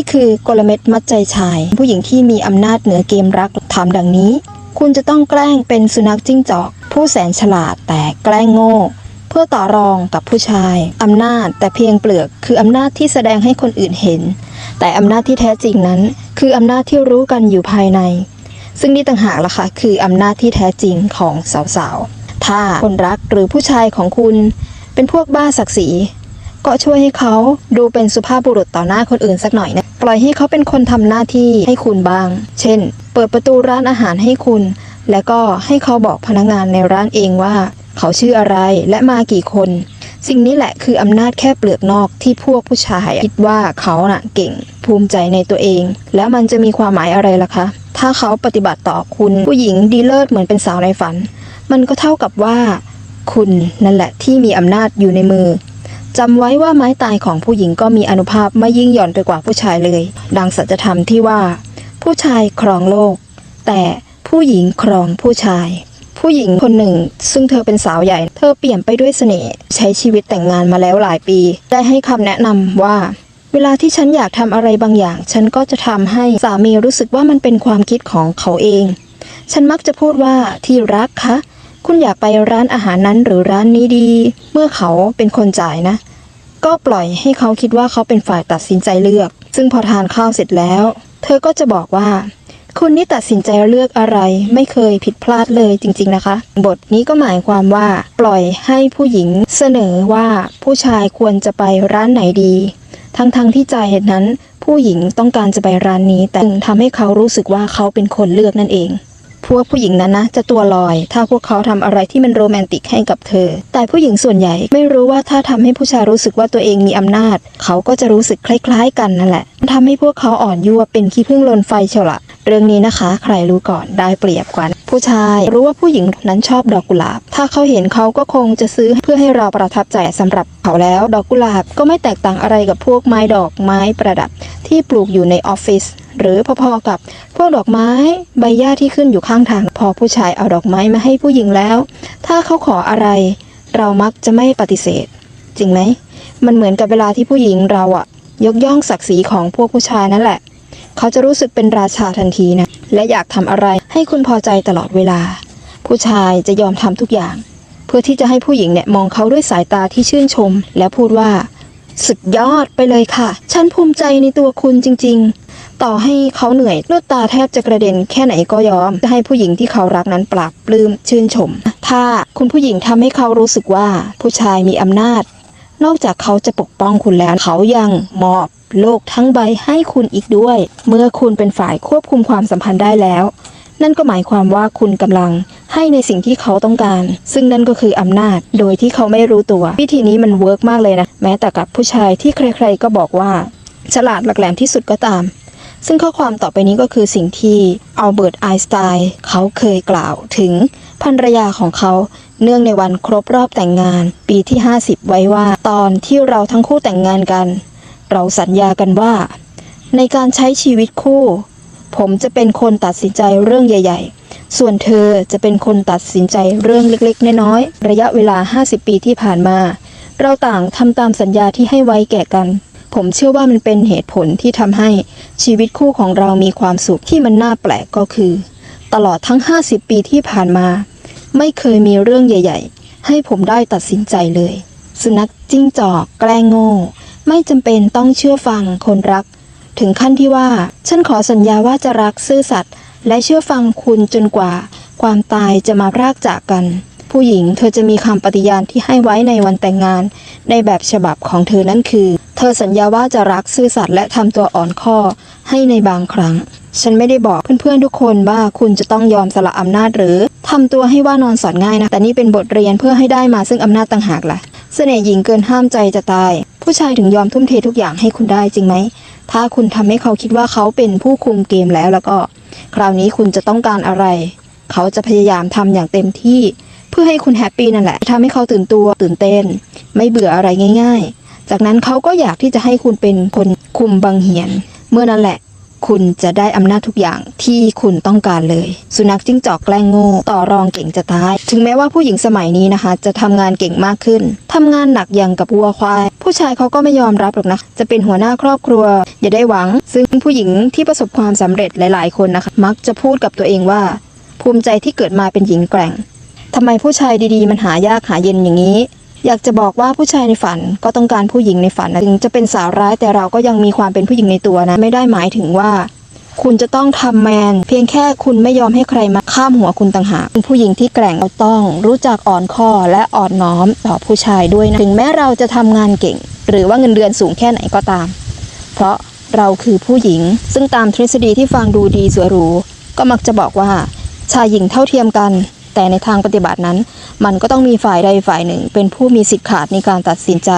นี่คือกลเม็ดมัดใจชาย ผู้หญิงที่มีอำนาจเหนือเกมรักถามดังนี้ คุณจะต้องแกล้งเป็นสุนัขจิ้งจอก ผู้แสนฉลาดแต่แกล้งโง่ เพื่อต่อรองกับผู้ชาย อำนาจแต่เพียงเปลือก คืออำนาจที่แสดงให้คนอื่นเห็น แต่อำนาจที่แท้จริงนั้น คืออำนาจที่รู้กันอยู่ภายใน ซึ่งนี่ต่างหากล่ะค่ะคืออำนาจที่แท้จริงของสาวๆถ้าคนรักหรือผู้ชายของคุณ เป็นพวกบ้าศักดิ์ศรี ก็ช่วยให้เขาดูเป็นสุภาพบุรุษต่อหน้าคนอื่นสักหน่อยนะ ปล่อยให้เขาเป็นคนทำหน้าที่ให้คุณบ้าง เช่น เปิดประตูร้านอาหารให้คุณ แล้วก็ให้เขาบอกพนักงานในร้านเองว่า เขาชื่ออะไรและมากี่คน สิ่งนี้แหละคืออำนาจแค่เปลือกนอกที่พวกผู้ชายคิดว่าเขาน่ะเก่ง ภูมิใจในตัวเอง แล้วมันจะมีความหมายอะไรล่ะคะ ถ้าเขาปฏิบัติต่อคุณผู้หญิงดีเลิศเหมือนเป็นสาวในฝัน มันก็เท่ากับว่า คุณนั่นแหละที่มีอำนาจอยู่ในมือ จำไว้ว่าไม้ตายของผู้หญิงก็มีอนุภาพไม่ยิ่งหย่อนไปกว่าผู้ชายเลย ดังสัจธรรมที่ว่า ผู้ชายครองโลก แต่ผู้หญิงครองผู้ชาย ผู้หญิงคนหนึ่ง ซึ่งเธอเป็นสาวใหญ่ เธอเปลี่ยนไปด้วยเสน่ห์ใช้ชีวิตแต่งงานมาแล้วหลายปี ได้ให้คำแนะนำว่า เวลาที่ฉันอยากทำอะไรบางอย่าง ฉันก็จะทำให้สามีรู้สึกว่ามันเป็นความคิดของเขาเอง ฉันมักจะพูดว่าที่รักคะ คุณอยากไปร้านอาหารนั้นหรือร้านนี้ดี เมื่อเขาเป็นคนจ่ายนะ ก็ปล่อยให้เขาคิดว่าเขาเป็นฝ่ายตัดสินใจเลือก ซึ่งพอทานข้าวเสร็จแล้ว เธอก็จะบอกว่า คุณนี่ตัดสินใจเลือกอะไร ไม่เคยผิดพลาดเลยจริง ๆนะคะ บทนี้ก็หมายความว่า ปล่อยให้ผู้หญิงเสนอว่าผู้ชายควรจะไปร้านไหนดี ทั้งๆที่ใจนั้น ผู้หญิงต้องการจะไปร้านนี้ แต่ทำให้เขารู้สึกว่าเขาเป็นคนเลือกนั่นเอง พวกผู้หญิงนั้นนะจะตัวลอย ถ้าพวกเขาทำอะไรที่มันโรแมนติกให้กับเธอ แต่ผู้หญิงส่วนใหญ่ไม่รู้ว่าถ้าทำให้ผู้ชายรู้สึกว่าตัวเองมีอำนาจ เขาก็จะรู้สึกคล้าย ๆ กันนั่นแหละทำให้พวกเขาอ่อนยั่วเป็นขี้ผึ้งลนไฟเชียวละเรื่องนี้นะคะ ใครรู้ก่อนได้เปรียบกว่าผู้ชายรู้ว่าผู้หญิงนั้นชอบดอกกุหลาบ ถ้าเขาเห็นเขาก็คงจะซื้อเพื่อให้เราประทับใจสำหรับเขาแล้ว ดอกกุหลาบก็ไม่แตกต่างอะไรกับพวกไม้ดอกไม้ประดับ ที่ปลูกอยู่ในออฟฟิศ หรือพอๆกับพวกดอกไม้ใบหญ้าที่ขึ้นอยู่ข้างทาง พอผู้ชายเอาดอกไม้มาให้ผู้หญิงแล้ว ถ้าเขาขออะไร เรามักจะไม่ปฏิเสธ จริงไหม มันเหมือนกับเวลาที่ผู้หญิงเราอะยกย่องศักดิ์ศรีของพวกผู้ชายนั่นแหละ เขาจะรู้สึกเป็นราชาทันทีนะ และอยากทำอะไรให้คุณพอใจตลอดเวลา ผู้ชายจะยอมทำทุกอย่าง เพื่อที่จะให้ผู้หญิงเนี่ยมองเขาด้วยสายตาที่ชื่นชม แล้วพูดว่า สุดยอดไปเลยค่ะ ฉันภูมิใจในตัวคุณจริง ๆ ต่อให้เขาเหนื่อยเลือดตาแทบจะกระเด็นแค่ไหนก็ยอม จะให้ผู้หญิงที่เขารักนั้นปราบปลื้มชื่นชม ถ้าคุณผู้หญิงทำให้เขารู้สึกว่าผู้ชายมีอำนาจ นอกจากเขาจะปกป้องคุณแล้วเขายังมอบโลกทั้งใบให้คุณอีกด้วย เมื่อคุณเป็นฝ่ายควบคุมความสัมพันธ์ได้แล้ว นั่นก็หมายความว่าคุณกำลังให้ในสิ่งที่เขาต้องการ ซึ่งนั่นก็คืออำนาจ โดยที่เขาไม่รู้ตัว วิธีนี้มันเวิร์กมากเลยนะ แม้แต่กับผู้ชายที่ใครๆก็บอกว่า ฉลาดหลักแหลมที่สุดก็ตาม ซึ่งข้อความต่อไปนี้ก็คือสิ่งที่อัลเบิร์ตไอน์สไตน์เขาเคยกล่าวถึงภรรยาของเขาเนื่องในวันครบรอบแต่งงาน ปีที่ 50 ไว้ว่า ตอนที่เราทั้งคู่แต่งงานกัน เราสัญญากันว่า ในการใช้ชีวิตคู่ ผมจะเป็นคนตัดสินใจเรื่องใหญ่ ๆ ส่วนเธอจะเป็นคนตัดสินใจเรื่องเล็กๆ น้อยๆระยะเวลา 50 ปีที่ผ่านมา เราต่างทำตามสัญญาที่ให้ไว้แก่กัน ผมเชื่อว่ามันเป็นเหตุผลที่ทำให้ชีวิตคู่ของเรามีความสุขที่มันน่าแปลกก็คือ ตลอดทั้ง 50 ปีที่ผ่านมา ไม่เคยมีเรื่องใหญ่ ๆ ให้ผมได้ตัดสินใจเลย สุนัขจิ้งจอกแกล้งโง่ ไม่จำเป็นต้องเชื่อฟังคนรัก ถึงขั้นที่ว่า ฉันขอสัญญาว่าจะรักซื่อสัตย์และเชื่อฟังคุณจนกว่า ความตายจะมาพรากจากกัน ผู้หญิงเธอจะมีคำปฏิญาณที่ให้ไว้ในวันแต่งงาน ในแบบฉบับของเธอนั่นคือ เธอสัญญาว่าจะรักซื่อสัตย์และทำตัวอ่อนข้อให้ในบางครั้ง ฉันไม่ได้บอกเพื่อนๆทุกคนว่าคุณจะต้องยอมสละอำนาจหรือทำตัวให้ว่านอนสอนง่ายนะ แต่นี่เป็นบทเรียนเพื่อให้ได้มาซึ่งอำนาจต่างหากล่ะ เสน่ห์หญิงเกินห้ามใจจะตาย ผู้ชายถึงยอมทุ่มเททุกอย่างให้คุณได้จริงไหม ถ้าคุณทำให้เขาคิดว่าเขาเป็นผู้คุมเกมแล้วแล้วก็ คราวนี้คุณจะต้องการอะไร เขาจะพยายามทำอย่างเต็มที่ พื่อให้คุณแฮปปี้นั่นแหละทำให้เขาตื่นตัวตื่นเต้น ไม่เบื่ออะไรง่าย ๆ จากนั้นเขาก็อยากที่จะให้คุณเป็นคนคุมบังเหียน เมื่อนั้นแหละคคุณจะได้อำนาจทุกอย่างที่คุณต้องการเลย สุนัขจิ้งจอกแกล้งโง่ต่อรองเก่งจะตาย ถึงแม้ว่าผู้หญิงสมัยนี้นะคะ จะทำงานเก่งมากขึ้นทำงานหนักอย่างกับวัวควายผู้ชายเขาก็ไม่ยอมรับหรอกนะ จะเป็นหัวหน้าครอบครัว อย่าได้หวัง ซึ่งผู้หญิงที่ประสบความสำเร็จหลาย ๆ คนนะคะ มักจะพูดกับตัวเองว่า ภูมิใจที่เกิดมาเป็นหญิงแกร่ง ทำไมผู้ชายดีๆ มันหายากหาเย็นอย่างนี้ อยากจะบอกว่าผู้ชายในฝันก็ต้องการผู้หญิงในฝันนะถึงจะเป็นสาวร้ายแต่เราก็ยังมีความเป็นผู้หญิงในตัวนะ ไม่ได้หมายถึงว่า คุณจะต้องทำแมน เพียงแค่คุณไม่ยอมให้ใครมาข้ามหัวคุณต่างหากผู้หญิงที่แกร่งเราต้อง รู้จักอ่อนข้อและอ่อนน้อมต่อผู้ชายด้วยนะถึงแม้เราจะทำงานเก่ง หรือว่าเงินเดือนสูงแค่ไหนก็ตาม เพราะเราคือผู้หญิง ซึ่งตามทฤษฎีที่ฟังดูดีสวยหรูก็มักจะบอกว่า ชายหญิงเท่าเทียมกัน แต่ในทางปฏิบัตินั้น มันก็ต้องมีฝ่ายใดฝ่ายหนึ่ง เป็นผู้มีสิทธิ์ขาดในการตัดสินใจ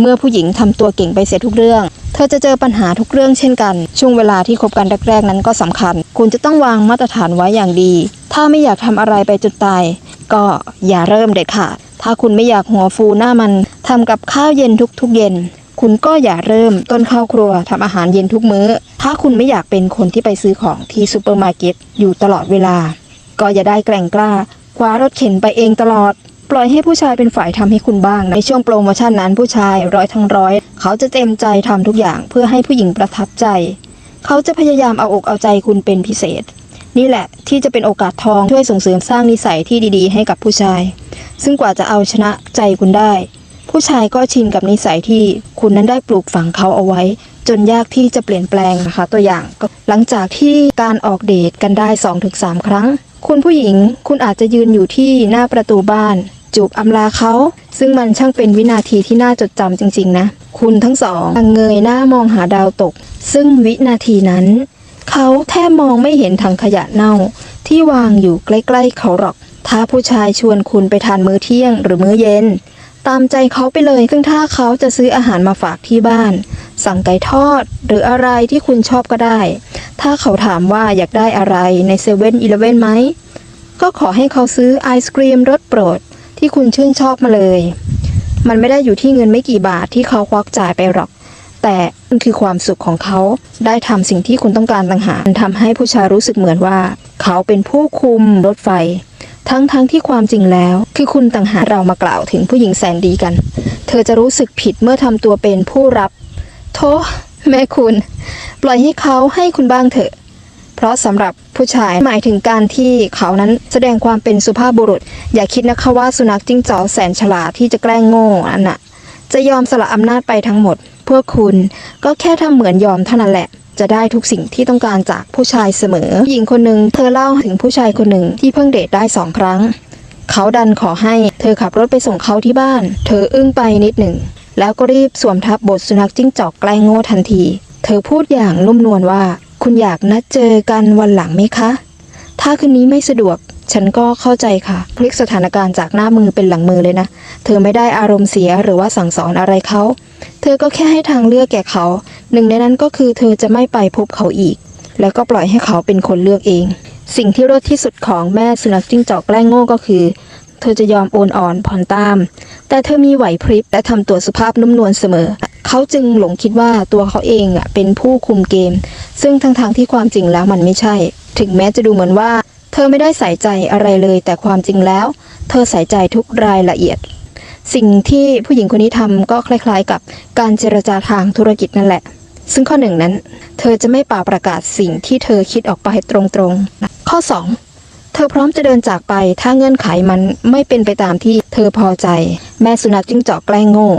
เมื่อผู้หญิงทำตัวเก่งไปเสียทุกเรื่อง เธอจะเจอปัญหาทุกเรื่องเช่นกัน ช่วงเวลาที่คบกันแรกๆนั้นก็สำคัญ คุณจะต้องวางมาตรฐานไว้อย่างดี ถ้าไม่อยากทำอะไรไปจนตาย ก็อย่าเริ่มเด็ดขาด ถ้าคุณไม่อยากหัวฟูหน้ามันทำกับข้าวเย็นทุกๆเย็นคุณก็อย่าเริ่มต้นข้าวครัวทำอาหารเย็นทุกมื้อ ถ้าคุณไม่อยากเป็นคนที่ไปซื้อของที่ซูเปอร์มาร์เก็ตอยู่ตลอดเวลา ก็อย่าได้แกร่งกล้าคว้ารถเข็นไปเองตลอด ปล่อยให้ผู้ชายเป็นฝ่ายทำให้คุณบ้างนะในช่วงโปรโมชั่นนั้นผู้ชายร้อยทั้งร้อย เขาจะเต็มใจทำทุกอย่างเพื่อให้ผู้หญิงประทับใจ เขาจะพยายามเอาอกเอาใจคุณเป็นพิเศษ นี่แหละที่จะเป็นโอกาสทองช่วยส่งเสริมสร้างนิสัยที่ดีๆ ให้กับผู้ชาย ซึ่งกว่าจะเอาชนะใจคุณได้ ผู้ชายก็ชินกับนิสัยที่คุณนั้นได้ปลูกฝังเขาเอาไว้ จนยากที่จะเปลี่ยนแปลงนะคะ ตัวอย่างก็หลังจากที่การออกเดทกันได้ 2-3 ครั้ง คุณผู้หญิงคุณอาจจะยืนอยู่ที่หน้าประตูบ้าน จูบอำลาเขา ซึ่งมันช่างเป็นวินาทีที่น่าจดจำจริง ๆ นะ คุณทั้งสองเงยหน้ามองหาดาวตก ซึ่งวินาทีนั้น เขาแทบมองไม่เห็นถังขยะเน่า ที่วางอยู่ใกล้ ๆ เขาหรอก ถ้าผู้ชายชวนคุณไปทานมื้อเที่ยงหรือมื้อเย็น ตามใจเขาไปเลย ซึ่งถ้าเขาจะซื้ออาหารมาฝากที่บ้าน สั่งไก่ทอดหรืออะไรที่คุณชอบก็ได้ ถ้าเขาถามว่าอยากได้อะไรในเซเว่นอีเลเว่นไหม ก็ขอให้เขาซื้อไอศกรีมรสโปรดที่คุณชื่นชอบมาเลย มันไม่ได้อยู่ที่เงินไม่กี่บาทที่เขาควักจ่ายไปหรอก แต่มันคือความสุขของเขา ได้ทำสิ่งที่คุณต้องการต่างหากมันทำให้ผู้ชายรู้สึกเหมือนว่า เขาเป็นผู้คุมรถไฟ ทั้งๆทที่ความจริงแล้ว คือคุณต่างหากเรามากล่าวถึงผู้หญิงแสนดีกัน เธอจะรู้สึกผิดเมื่อทำตัวเป็นผู้รับ โทษแม่คุณ ปล่อยให้เขาให้คุณบ้างเถอะ เพราะสำหรับผู้ชายหมายถึงการที่เขานั้นแสดงความเป็นสุภาพบุรุษ อย่าคิดนะคะว่าสุนัขจิ้งจอกแสนฉลาดที่จะแกล้งโง่อันน่ะจะยอมสละอำนาจไปทั้งหมด เพื่อคุณก็แค่ทำเหมือนยอมเท่านั้นแหละ จะได้ทุกสิ่งที่ต้องการจากผู้ชายเสมอ หญิงคนหนึ่งเธอเล่าถึงผู้ชายคนหนึ่งที่เพิ่งเดทได้สองครั้ง เขาดันขอให้เธอขับรถไปส่งเขาที่บ้าน เธออึ้งไปนิดหนึ่ง แล้วก็รีบสวมทับบทสุนัขจิ้งจอกแกล้งโง่ทันที เธอพูดอย่างนุ่มนวลว่า คุณอยากนัดเจอกันวันหลังไหมคะ ถ้าคืนนี้ไม่สะดวก ฉันก็เข้าใจค่ะพลิกสถานการณ์จากหน้ามือเป็นหลังมือเลยนะ เธอไม่ได้อารมณ์เสียหรือว่าสั่งสอนอะไรเขา เธอก็แค่ให้ทางเลือกแก่เขา หนึ่งในนั้นก็คือเธอจะไม่ไปพบเขาอีก แล้วก็ปล่อยให้เขาเป็นคนเลือกเอง สิ่งที่เลิศที่สุดของแม่สุนัขจิ้งจอกแกล้งโง่ก็คือ เธอจะยอมโอนอ่อนผ่อนตาม แต่เธอมีไหวพริบและทำตัวสุภาพนุ่มนวลเสมอ เขาจึงหลงคิดว่าตัวเขาเองอะเป็นผู้คุมเกม ซึ่งทั้งๆทที่ความจริงแล้วมันไม่ใช่ ถึงแม้จะดูเหมือนว่า เธอไม่ได้ใส่ใจอะไรเลย แต่ความจริงแล้ว เธอใส่ใจทุกรายละเอียด สิ่งที่ผู้หญิงคนนี้ทำก็คล้ายๆ กับการเจรจาทางธุรกิจนั่นแหละ ซึ่งข้อหนึ่งนั้น เธอจะไม่ป่าประกาศสิ่งที่เธอคิดออกไปตรงๆ ข้อ 2 เธอพร้อมจะเดินจากไปถ้าเงื่อนไขมันไม่เป็นไปตามที่เธอพอใจ แม่สุนัขจิ้งจอกแกล้งโง่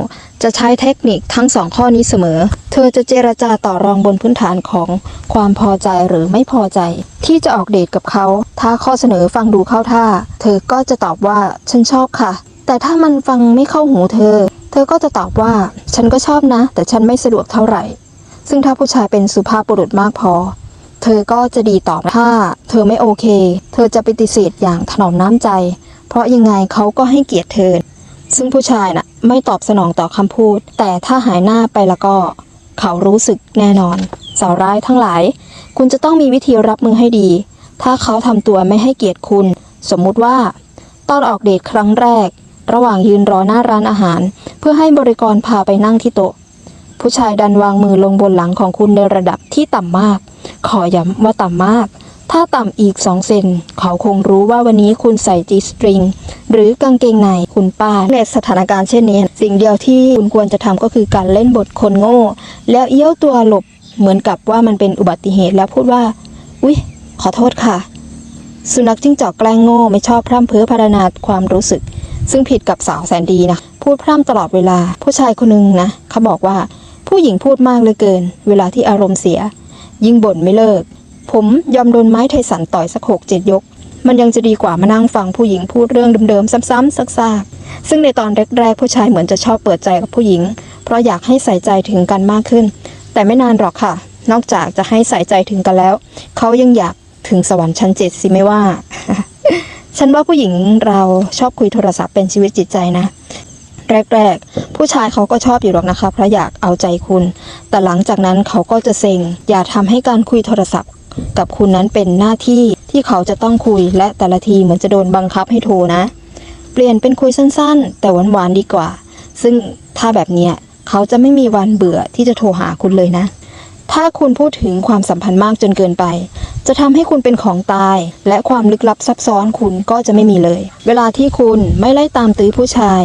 จะใช้เทคนิคทั้งสองข้อนี้เสมอ เธอจะเจรจาต่อรองบนพื้นฐานของความพอใจหรือไม่พอใจ ที่จะออกเดทกับเขา ถ้าข้อเสนอฟังดูเข้าท่า เธอก็จะตอบว่าฉันชอบค่ะ แต่ถ้ามันฟังไม่เข้าหูเธอ เธอก็จะตอบว่า ฉันก็ชอบนะ แต่ฉันไม่สะดวกเท่าไหร่ ซึ่งถ้าผู้ชายเป็นสุภาพบุรุษมากพอ เธอก็จะดีตอบถ้า เธอไม่โอเค เธอจะปฏิเสธอย่างถนอมน้ำใจ เพราะยังไงเขาก็ให้เกียรติเธอ ซึ่งผู้ชายน่ะไม่ตอบสนองต่อคำพูด แต่ถ้าหายหน้าไปแล้วก็ เขารู้สึกแน่นอน สาวร้ายทั้งหลาย คุณจะต้องมีวิธีรับมือให้ดี ถ้าเขาทำตัวไม่ให้เกียรติคุณ สมมุติว่า ตอนออกเดทครั้งแรก ระหว่างยืนรอหน้าร้านอาหาร เพื่อให้บริกรพาไปนั่งที่โต๊ะผู้ชายดันวางมือลงบนหลังของคุณในระดับที่ต่ำมาก ขอย้ำว่าต่ำมาก ถ้าต่ำอีกสองเซน เขาคงรู้ว่าวันนี้คุณใส่จีสตริงหรือกางเกงในคุณป้าในสถานการณ์เช่นนี้ สิ่งเดียวที่คุณควรจะทำก็คือการเล่นบทคนโง่ แล้วเอี้ยวตัวหลบเหมือนกับว่ามันเป็นอุบัติเหตุแล้วพูดว่า อุ๊ย ขอโทษค่ะ สุนัขจิ้งจอกแกล้งโง่ไม่ชอบพร่ำเพ้อพรรณนาความรู้สึก ซึ่งผิดกับสาวแสนดีนะ พูดพร่ำตลอดเวลา ผู้ชายคนหนึงนะ เขาบอกว่า ผู้หญิงพูดมากเหลือเกิน เวลาที่อารมณ์เสีย ยิ่งบ่นไม่เลิก ผมยอมโดนไม้ไทสันต่อยสักหกเจ็ดยก มันยังจะดีกว่ามานั่งฟังผู้หญิงพูดเรื่องเดิมๆซ้ำๆซักๆซึ่งในตอนแรกๆผู้ชายเหมือนจะชอบเปิดใจกับผู้หญิง เพราะอยากให้ใส่ใจถึงกันมากขึ้น แต่ไม่นานหรอกค่ะ นอกจากจะให้ใส่ใจถึงกันแล้ว เขายังอยากถึงสวรรค์ชั้นเจ็ดสิไม่ว่า ฉันว่าผู้หญิงเราชอบคุยโทรศัพท์เป็นชีวิตจิตใจนะแรกๆ ผู้ชายเขาก็ชอบอยู่หรอกนะคะเพราะอยากเอาใจคุณ แต่หลังจากนั้นเขาก็จะเซ็ง อย่าทำให้การคุยโทรศัพท์ กับคุณนั้นเป็นหน้าที่ที่เขาจะต้องคุยและแต่ละทีเหมือนจะโดนบังคับให้โทรนะ เปลี่ยนเป็นคุยสั้นๆ แต่หวานๆดีกว่า ซึ่งถ้าแบบเนี้ยเขาจะไม่มีวันเบื่อที่จะโทรหาคุณเลยนะ ถ้าคุณพูดถึงความสัมพันธ์มากจนเกินไป จะทำให้คุณเป็นของตาย และความลึกลับซับซ้อนคุณก็จะไม่มีเลย เวลาที่คุณไม่ไล่ตามตื้อผู้ชาย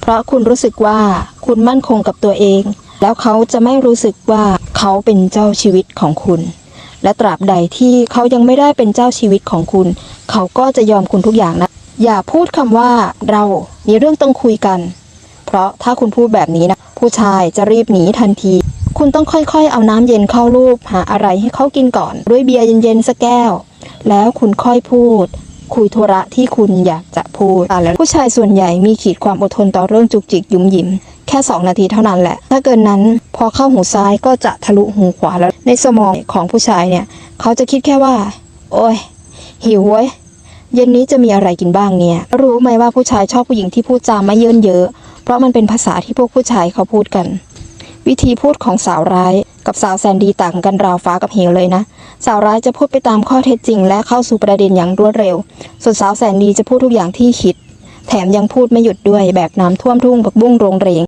เพราะคุณรู้สึกว่าคุณมั่นคงกับตัวเอง แล้วเขาจะไม่รู้สึกว่าเขาเป็นเจ้าชีวิตของคุณ และตราบใดที่เขายังไม่ได้เป็นเจ้าชีวิตของคุณ เขาก็จะยอมคุณทุกอย่างนะ อย่าพูดคำว่าเรามีเรื่องต้องคุยกัน เพราะถ้าคุณพูดแบบนี้นะ ผู้ชายจะรีบหนีทันที คุณต้องค่อยๆ เอาน้ำเย็นเข้ารูปหาอะไรให้เขากินก่อน ด้วยเบียร์เย็นๆสักแก้ว แล้วคุณค่อยพูด คุยธุระที่คุณอยากจะพูดแล้วผู้ชายส่วนใหญ่มีขีดความอดทนต่อเรื่องจุกจิกยุ่มยิ้ม แค่ 2 นาทีเท่านั้นแหละ ถ้าเกินนั้นพอเข้าหูซ้ายก็จะทะลุหูขวาแล้ว ในสมองของผู้ชายเนี่ย เขาจะคิดแค่ว่า โอ้ย หิวเว้ย เย็นนี้จะมีอะไรกินบ้างเนี่ย รู้ไหมว่าผู้ชายชอบผู้หญิงที่พูดจาไม่เยินเยอะ เพราะมันเป็นภาษาที่พวกผู้ชายเขาพูดกัน วิธีพูดของสาวร้ายกับสาวแสนดีต่างกันราวฟ้ากับเหวเลยนะ สาวร้ายจะพูดไปตามข้อเท็จจริง และเข้าสู่ประเด็นอย่างรวดเร็ว ส่วนสาวแสนดีจะพูดทุกอย่างที่คิด แถมยังพูดไม่หยุดด้วยแบบน้ำท่วมทุ่งบักบุ้งโรงเรง